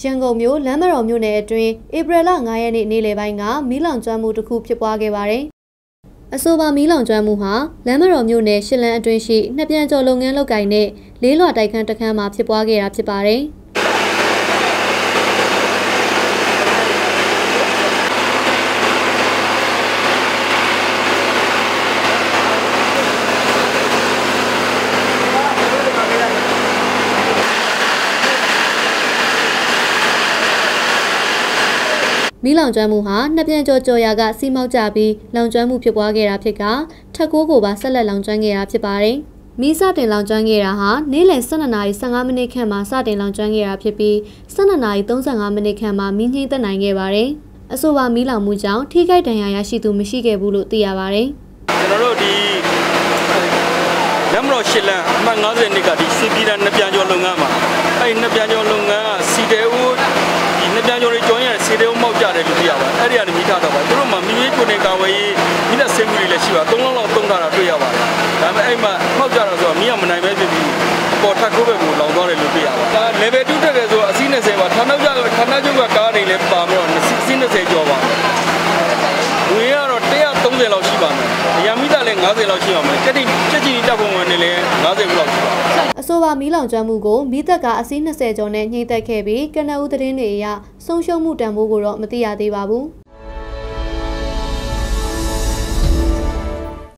ရန်ကုန်မြို့လမ်းမတော်မြို့နယ်အတွင်းဧပြီလ9ရက်နေ့နေ့လယ်ပိုင်းကမီးလောင်ကျွမ်းမှုတစ်ခုဖြစ်ပွားခဲ့ပါတယ်။အဆိုပါမီးလောင်ကျွမ်းမှုဟာလမ်းမတော်မြို့နယ်ရှစ်လန်းအတွင်းရှိနှစ်ပြန်ကျော်လုပ်ငန်းလုပ်ကိုင်တဲ့လေးလွှာတိုက်ခန်းတစ်ခန်းမှာဖြစ်ပွားခဲ့တာဖြစ်ပါတယ်။ မီးလောင်ကျွမ်းမှုဟာနှစ်ပြန်ကျော်ကျော်ရာကစီးမောက်ကြပြီးလောင်ကျွမ်းမှုဖြစ်ပွားခဲ့တာဖြစ်ကထက်ကိုးကိုပါဆက်လက်လောင်ကျွမ်းခဲ့တာဖြစ်ပါတယ်။မီးစတင်လောင်ကျွမ်းခဲ့တာဟာနေ့လယ်12နာရီ15မိနစ်ခန့်မှာစတင်လောင်ကျွမ်းခဲ့တာဖြစ်ပြီး12နာရီ35မိနစ်ခန့်မှာမီးငြိမ်းသက်နိုင်ခဲ့ပါတယ်။အဆိုပါမီးလောင်မှုကြောင့်ထိခိုက်ဒဏ်ရာရရှိသူမရှိခဲ့ဘူးလို့သိရပါတယ်။ကျွန်တော်တို့ဒီလက်မတော်ရှစ်လန်းအမှတ်90နှစ်ကဒီစီပီရနှစ်ပြန်ကျော်လုပ်ငန်းမှာအဲ့ဒီနှစ်ပြန်ကျော်လုပ်ငန်းကစီတဲဦးဒီ နှစ်ပြန်ကျော်တွေကျော်ရင်စီတဲဦးမောက်ကြတယ်လို့သိရပါတယ်အဲ့ဒီကနေမိထားတော့ပါသူတို့မှမိမိကိုယ်နဲ့ကာဝယ်ရေးမိနဲ့ဆေးမှုတွေလည်းရှိပါသုံးလုံးလောက်သုံးထားတာတွေ့ရပါတယ်ဒါပေမဲ့အဲ့မှာမောက်ကြတော့ဆိုတော့မိကမနိုင်ပဲဖြစ်ပြီးပေါ်ထပ်ခိုးပဲကိုလောင်သွားတယ်လို့တွေ့ရပါတယ်ဒါ level 2တက်တယ်ဆိုအစီး20ပါဌာနကျဌာနချုပ်ကကားနေလဲပါမတော့အစီး20ကျော်ပါငွေကတော့130လောက်ရှိပါမယ်အရာမိသားလည်း90လောက်ရှိပါမယ်တက်တိချက်ကြီးတက်ပုံဝင်နေလည်း90လောက်ရှိပါမယ် အဆိုပါမီးလောင်ကျွမ်းမှုကိုမီးသက်ကအစီး20ကျော်နဲ့ညှိတက်ခဲ့ပြီးကနအူးသတင်းတွေအရဆုံးရှုံးမှုတန်ဖိုးကိုတော့မသိရသေးပါဘူး။